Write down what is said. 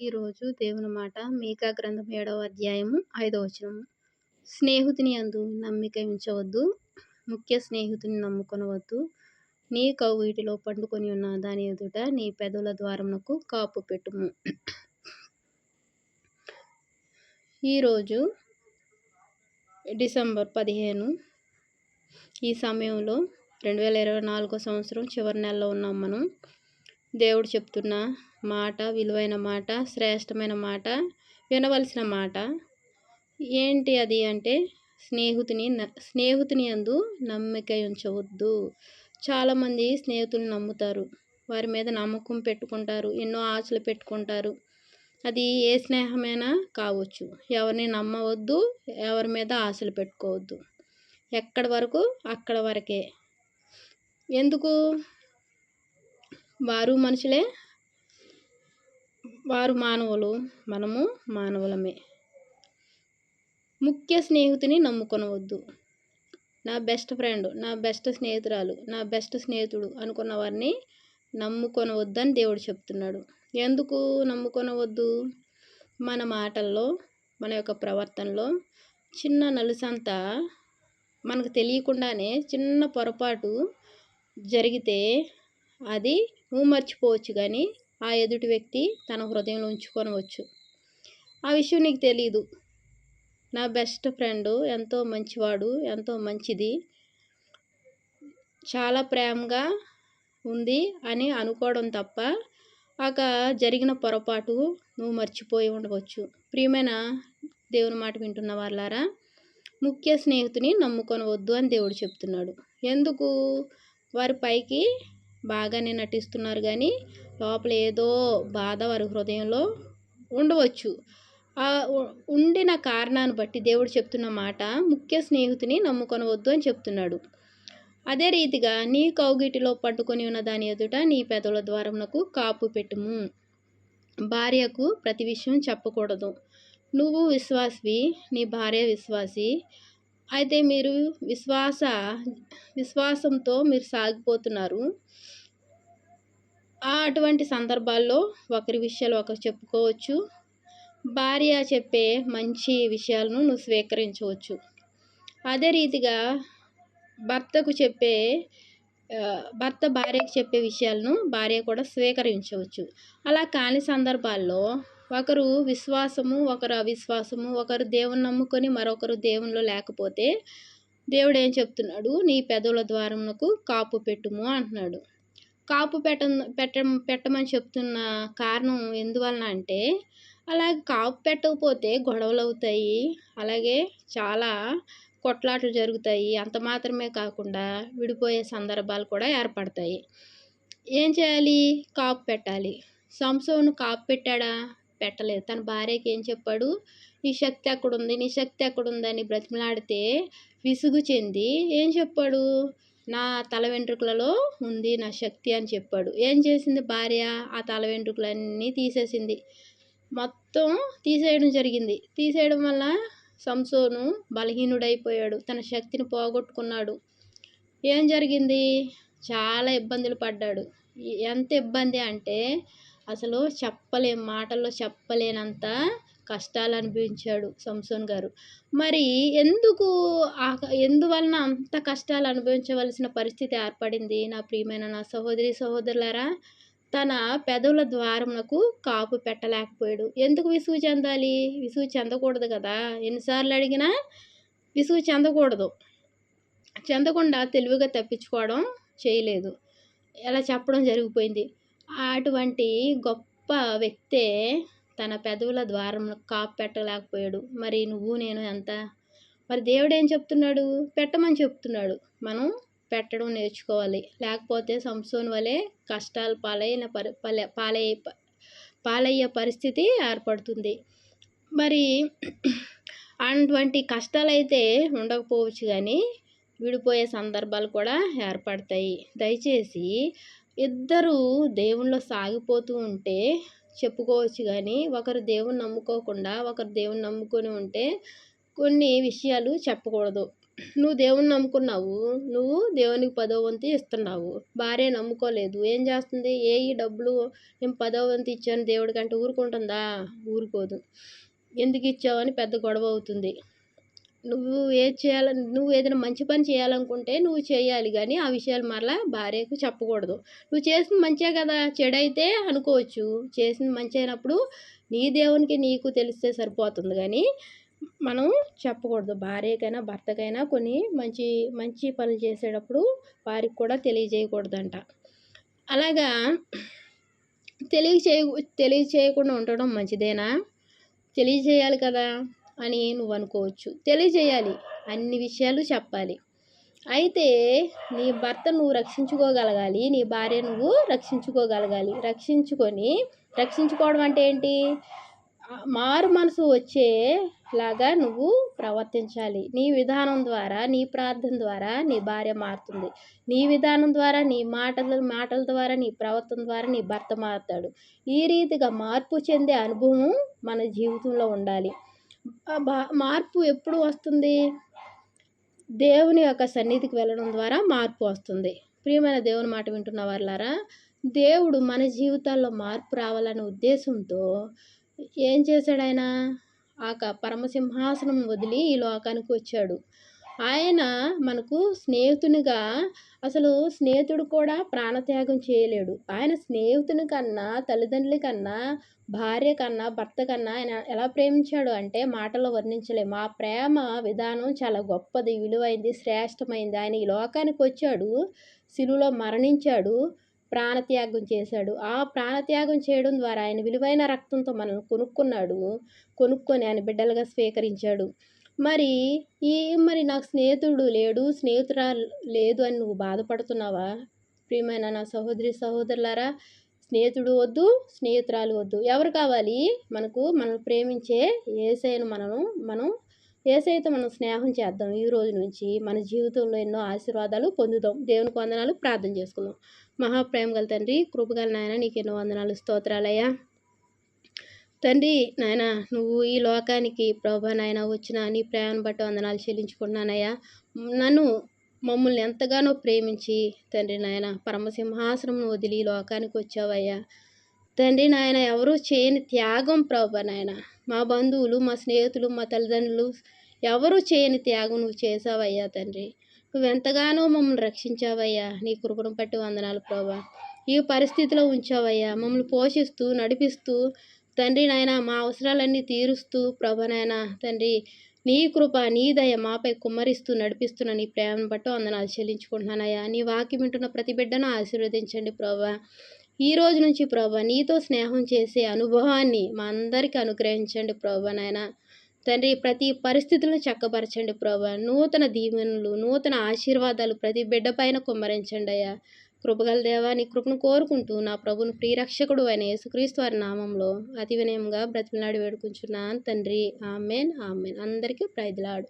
ఈరోజు దేవుని మాట మీకా గ్రంథం ఏడవ అధ్యాయము ఐదవ వచనము. స్నేహితుని అందు నమ్మిక ఉంచవద్దు ముఖ్య స్నేహితుని నమ్ముకొనవద్దు. నీ కౌగిటిలో పండుకొని ఉన్న దాని ఎదుట నీ పెదవుల ద్వారమునకు కాపు పెట్టుము. ఈరోజు డిసెంబర్ పదిహేను ఈ సమయంలో రెండు వేల ఇరవై నాలుగో సంవత్సరం చివరి నెలలో ఉన్నాం మనం. దేవుడు చెప్తున్న మాట విలువైన మాట శ్రేష్టమైన మాట వినవలసిన మాట. ఏంటి అది అంటే స్నేహితుని స్నేహితుని అందు నమ్మిక ఉంచవద్దు. చాలామంది స్నేహితులు నమ్ముతారు. వారి మీద నమ్మకం పెట్టుకుంటారు. ఎన్నో ఆశలు పెట్టుకుంటారు. అది ఏ స్నేహమైనా కావచ్చు. ఎవరిని నమ్మవద్దు. ఎవరి మీద ఆశలు పెట్టుకోవద్దు. ఎక్కడి వరకు? అక్కడ వరకే. ఎందుకు? వారు మనుషులే వారు మానవులు మనము మానవులమే. ముఖ్య స్నేహితుని నమ్ముకొనవద్దు. నా బెస్ట్ ఫ్రెండ్ నా బెస్ట్ స్నేహితురాలు నా బెస్ట్ స్నేహితుడు అనుకున్న వారిని నమ్ముకొనవద్దని దేవుడు చెప్తున్నాడు. ఎందుకు నమ్ముకొనవద్దు? మన మాటల్లో మన యొక్క ప్రవర్తనలో చిన్న నలుసంత మనకు తెలియకుండానే చిన్న పొరపాటు జరిగితే అది నువ్వు మర్చిపోవచ్చు కానీ ఆ ఎదుటి వ్యక్తి తన హృదయంలో ఉంచుకొనవచ్చు. ఆ విషయం నీకు తెలీదు. నా బెస్ట్ ఫ్రెండ్ ఎంతో మంచివాడు ఎంతో మంచిది చాలా ప్రేమగా ఉంది అని అనుకోవడం తప్ప ఒక జరిగిన పొరపాటు నువ్వు మర్చిపోయి ఉండవచ్చు. ప్రియమైన దేవుని మాట వింటున్న వాళ్ళారా ముఖ్య స్నేహితుని నమ్ముకొనవద్దు అని దేవుడు చెప్తున్నాడు. ఎందుకు? వారి పైకి బాగానే నటిస్తున్నారు కానీ లోపల ఏదో బాధ వారి హృదయంలో ఉండవచ్చు. ఉండిన కారణాన్ని బట్టి దేవుడు చెప్తున్న మాట ముఖ్య స్నేహితుని నమ్ముకొనవద్దు అని చెప్తున్నాడు. అదే రీతిగా నీ కౌగిటిలో పట్టుకొని ఉన్న దాని ఎదుట నీ పెదవుల ద్వారమునకు కాపు పెట్టుము. భార్యకు ప్రతి విషయం చెప్పకూడదు. నువ్వు విశ్వాసివి నీ భార్య విశ్వాసి అయితే మీరు విశ్వాస విశ్వాసంతో మీరు సాగిపోతున్నారు. అటువంటి సందర్భాల్లో ఒకరి విషయాలు ఒకరు చెప్పుకోవచ్చు. భార్య చెప్పే మంచి విషయాలను నువ్వు స్వీకరించవచ్చు. అదే రీతిగా భర్తకు చెప్పే భర్త భార్యకు చెప్పే విషయాలను భార్య కూడా స్వీకరించవచ్చు. అలా కాని సందర్భాల్లో ఒకరు విశ్వాసము ఒకరు అవిశ్వాసము ఒకరు దేవుని నమ్ముకొని మరొకరు దేవునిలో లేకపోతే దేవుడు ఏం చెప్తున్నాడు? నీ పెదవుల ద్వారమునకు కాపు పెట్టుము అంటున్నాడు. కాపు పెట్ట పెట్ట పెట్టమని చెప్తున్న కారణం ఎందువలన అంటే అలాగే కాపు పెట్టకపోతే గొడవలు అవుతాయి అలాగే చాలా కొట్లాటలు జరుగుతాయి అంత మాత్రమే కాకుండా విడిపోయే సందర్భాలు కూడా ఏర్పడతాయి. ఏం చేయాలి? కాపు పెట్టాలి. సంసోను కాపు పెట్టాడా? పెట్టలేదు. తన భార్యకి ఏం చెప్పాడు? నీ శక్తి ఎక్కడుంది నీ శక్తి ఎక్కడుందని బ్రతిమలాడితే విసుగు చెంది ఏం చెప్పాడు? నా తల వెంట్రుకలలో ఉంది నా శక్తి అని చెప్పాడు. ఏం చేసింది భార్య? ఆ తల వెంట్రుకలన్నీ తీసేసింది. మొత్తం తీసేయడం జరిగింది. తీసేయడం వల్ల సంసోను బలహీనుడైపోయాడు. తన శక్తిని పోగొట్టుకున్నాడు. ఏం జరిగింది? చాలా ఇబ్బందులు పడ్డాడు. ఎంత ఇబ్బంది అంటే అసలు చెప్పలేం మాటల్లో చెప్పలేనంత కష్టాలు అనుభవించాడు సంసోన్ గారు. మరి ఎందుకు ఎందువలన అంత కష్టాలు అనుభవించవలసిన పరిస్థితి ఏర్పడింది? నా ప్రియమైన నా సహోదరి సహోదరులారా తన పెదవుల ద్వారమునకు కాపు పెట్టలేకపోయాడు. ఎందుకు విసుగు చెందాలి? విసుగు చెందకూడదు కదా. ఎన్నిసార్లు అడిగినా విసుగు చెందకూడదు. చెందకుండా తెలివిగా తప్పించుకోవడం చేయలేదు. ఎలా చెప్పడం జరిగిపోయింది. అటువంటి గొప్ప వ్యక్తే తన పెదవుల ద్వారం కాపు పెట్టలేకపోయాడు మరి నువ్వు నేను ఎంత? మరి దేవుడు ఏం చెప్తున్నాడు? పెట్టమని చెప్తున్నాడు. మనం పెట్టడం నేర్చుకోవాలి. లేకపోతే సంసోన్ వలె కష్టాలు పాలైన పరి పాలయ్యే పాలయ్యే పరిస్థితి ఏర్పడుతుంది. మరి అటువంటి కష్టాలు అయితే ఉండకపోవచ్చు కానీ విడిపోయే సందర్భాలు కూడా ఏర్పడతాయి. దయచేసి ఇద్దరు దేవుళ్ళు సాగిపోతూ ఉంటే చెప్పుకోవచ్చు కానీ ఒకరు దేవుని నమ్ముకోకుండా ఒకరు దేవుని నమ్ముకొని ఉంటే కొన్ని విషయాలు చెప్పకూడదు. నువ్వు దేవుని నమ్ముకున్నావు నువ్వు దేవునికి పదో వంతు ఇస్తున్నావు. భార్య నమ్ముకోలేదు. ఏం చేస్తుంది? ఏ ఈ డబ్బులు నేను పదో వంతు ఇచ్చాను దేవుడికంటే ఊరుకుంటుందా? ఊరుకోదు. ఎందుకు ఇచ్చావని పెద్ద గొడవ అవుతుంది. నువ్వు ఏది చేయాలని నువ్వు ఏదైనా మంచి పని చేయాలనుకుంటే నువ్వు చేయాలి కానీ ఆ విషయాలు మరలా భార్యకు చెప్పకూడదు. నువ్వు చేసిన మంచే కదా చెడైతే అనుకోవచ్చు. చేసిన మంచి అయినప్పుడు నీ దేవునికి నీకు తెలిస్తే సరిపోతుంది కానీ మనం చెప్పకూడదు. భార్యకైనా భర్తకైనా కొన్ని మంచి మంచి పనులు చేసేటప్పుడు వారికి కూడా తెలియజేయకూడదంట. అలాగా తెలియచేయ తెలియచేయకుండా ఉండడం మంచిదేనా? తెలియజేయాలి కదా. అని నువ్వు అనుకోవచ్చు తెలియజేయాలి. అన్ని విషయాలు చెప్పాలి. అయితే నీ భర్త నువ్వు రక్షించుకోగలగాలి. నీ భార్య నువ్వు రక్షించుకోగలగాలి. రక్షించుకొని రక్షించుకోవడం అంటే ఏంటి? మారు మనసు వచ్చేలాగా నువ్వు ప్రవర్తించాలి. నీ విధానం ద్వారా నీ ప్రార్థన ద్వారా నీ భార్య మారుతుంది. నీ విధానం ద్వారా నీ మాటల మాటల ద్వారా నీ ప్రవర్తన ద్వారా నీ భర్త మారుతాడు. ఈ రీతిగా మార్పు చెందే అనుభవం మన జీవితంలో ఉండాలి. మార్పు ఎప్పుడు వస్తుంది? దేవుని యొక్క సన్నిధికి వెళ్ళడం ద్వారా మార్పు వస్తుంది. ప్రియమైన దేవుని మాట వింటున్న వాళ్ళారా దేవుడు మన జీవితాల్లో మార్పు రావాలనే ఉద్దేశంతో ఏం చేశాడు ఆయన? ఆ పరమసింహాసనం వదిలి ఈ లోకానికి వచ్చాడు. ఆయన మనకు స్నేహితునిగా అసలు స్నేహితుడు కూడా ప్రాణత్యాగం చేయలేడు. ఆయన స్నేహితుని కన్నా తల్లిదండ్రుల కన్నా భార్య కన్నా భర్త కన్నా ఆయన ఎలా ప్రేమించాడు అంటే మాటలో వర్ణించలేము మా ప్రేమ విధానం చాలా గొప్పది విలువైంది శ్రేష్టమైంది. ఆయన ఈ లోకానికి వచ్చాడు శిలువలో మరణించాడు ప్రాణత్యాగం చేశాడు. ఆ ప్రాణత్యాగం చేయడం ద్వారా ఆయన విలువైన రక్తంతో మనల్ని కొనుక్కున్నాడు కొనుక్కొని ఆయన బిడ్డలుగా స్వీకరించాడు. మరి ఈ మరి నాకు స్నేహితుడు లేడు స్నేహితురాలు లేదు అని నువ్వు బాధపడుతున్నావా? ప్రియమైన నా సహోదరి సహోదరులారా స్నేహితుడు వద్దు స్నేహితురాలు వద్దు. ఎవరు కావాలి? మనకు మనం ప్రేమించే ఏసైను మనము మనం ఏసైతో మనం స్నేహం చేద్దాం. ఈ రోజు నుంచి మన జీవితంలో ఎన్నో ఆశీర్వాదాలు పొందుదాం. దేవునికి వందనాలు. ప్రార్థన చేసుకుందాం. మహాప్రేమ గల తండ్రి కృపగల నాయన నీకు ఎన్నో వందనాలు. స్తోత్రాలయ్యా. తండ్రి నాయన నువ్వు ఈ లోకానికి ప్రభా నాయన వచ్చిన నీ ప్రేమను బట్టి వందనాలు చెల్లించుకున్నానయ్యా నన్ను మమ్మల్ని ఎంతగానో ప్రేమించి తండ్రి నాయన పరమసింహాసనం వదిలి ఈ లోకానికి వచ్చావయ్యా. తండ్రి నాయన ఎవరూ చేయని త్యాగం ప్రభా నాయన. మా బంధువులు మా స్నేహితులు మా తల్లిదండ్రులు ఎవరు చేయని త్యాగం నువ్వు చేసావయ్యా తండ్రి. నువ్వు ఎంతగానో మమ్మల్ని రక్షించావయ్యా. నీ కృపను పట్టి వందనాలు ప్రభా. ఈ పరిస్థితిలో ఉంచావయ్యా. మమ్మల్ని పోషిస్తూ నడిపిస్తూ తండ్రి నాయన మా అవసరాలన్నీ తీరుస్తూ ప్రభనైనా తండ్రి నీ కృప నీ దయ మాపై కుమ్మరిస్తూ నడిపిస్తున్న నీ ప్రేమను బట్టి వందనాలు చెల్లించుకుంటున్నానయ్యా. నీ వాకి వింటున్న ప్రతి బిడ్డను ఆశీర్వదించండి ప్రభా. ఈ రోజు నుంచి ప్రభా నీతో స్నేహం చేసే అనుభవాన్ని మా అందరికీ అనుగ్రహించండి ప్రభా నాయన. తండ్రి ప్రతి పరిస్థితులను చక్కపరచండి ప్రభా. నూతన దీవెనలు నూతన ఆశీర్వాదాలు ప్రతి బిడ్డ పైన కుమ్మరించండి అయ్యా. కృపగల దేవా నీ కృపను కోరుకుంటూ నా ప్రభును ప్రియరక్షకుడు అయిన యేసుక్రీస్తు వారి నామంలో అతి వినయంగా బ్రతిమలాడి వేడుకుంటున్నాను తండ్రి. Amen amen. అందరికీ ప్రైజ్లాడు